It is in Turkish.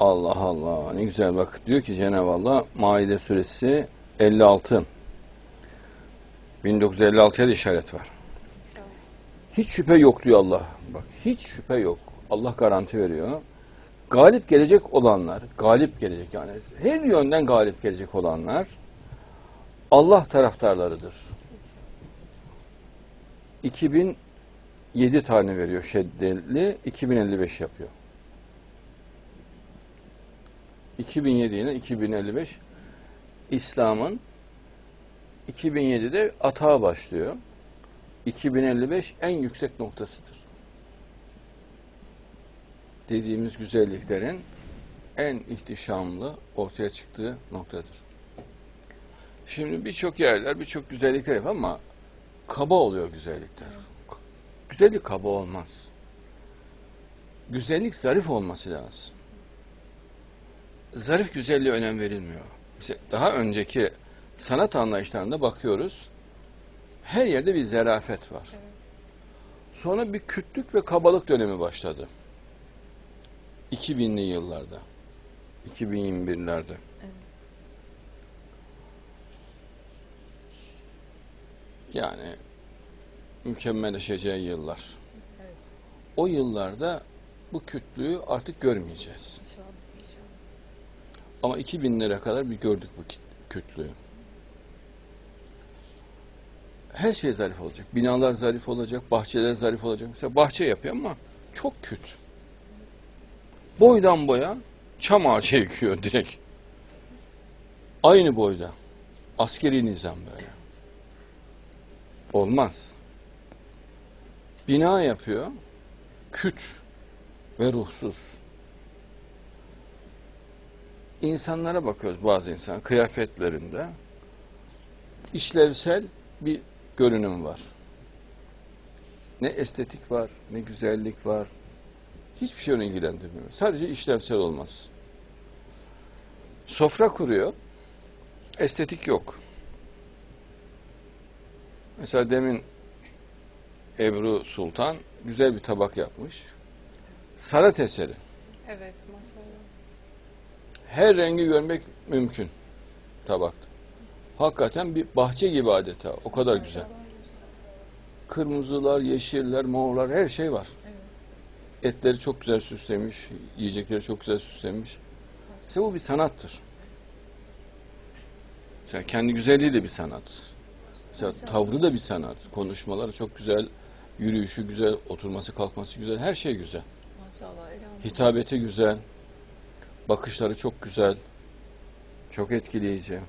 Allah Allah ne güzel bak diyor ki Cenab-ı Allah Maide suresi 56 1956'ya da işaret var. Hiç şüphe yok diyor Allah. Bak hiç şüphe yok. Allah garanti veriyor. Galip gelecek olanlar, galip gelecek yani her yönden galip gelecek olanlar Allah taraftarlarıdır. 2007 tane veriyor şeddeli, 2055 yapıyor. 2007 ile 2055 İslam'ın 2007'de atağa başlıyor. 2055 en yüksek noktasıdır. Dediğimiz güzelliklerin en ihtişamlı ortaya çıktığı noktadır. Şimdi birçok yerler birçok güzellikler yapar ama kaba oluyor güzellikler. Güzellik kaba olmaz. Güzellik zarif olması lazım. Zarif güzelliğe önem verilmiyor. Mesela daha önceki sanat anlayışlarında bakıyoruz. Her yerde bir zerafet var. Sonra bir kütlük ve kabalık dönemi başladı. 2000'li yıllarda. 2021'lerde. Yani mükemmelleşeceği yıllar. Evet. O yıllarda bu kütlüğü artık görmeyeceğiz. İnşallah. Ama 2000'lere kadar bir gördük bu kütlüğü. Her şey zarif olacak. Binalar zarif olacak, bahçeler zarif olacak. Mesela bahçe yapıyor ama çok küt. Boydan boya çam ağacı ekiyor direkt. Aynı boyda. Askeri nizam böyle. Olmaz. Bina yapıyor, küt ve ruhsuz. İnsanlara bakıyoruz bazı insan kıyafetlerinde işlevsel bir görünüm var. Ne estetik var, ne güzellik var. Hiçbir şey onu ilgilendirmiyor. Sadece işlevsel olmaz. Sofra kuruyor, estetik yok. Mesela demin Ebru Sultan güzel bir tabak yapmış. Sanat eseri. Evet maşallah. Her rengi görmek mümkün tabakta. Hakikaten bir bahçe gibi adeta. O kadar güzel. Kırmızılar, yeşiller, morlar her şey var. Evet. Etleri çok güzel süslemiş, yiyecekleri çok güzel süslemiş. İşte bu bir sanattır. Mesela kendi güzelliği de bir sanat. Mesela tavrı da bir sanat. Konuşmaları çok güzel, yürüyüşü güzel, oturması kalkması güzel, her şey güzel. Maşallah. Elhamdülillah. Hitabeti güzel, bakışları çok güzel, çok etkileyici.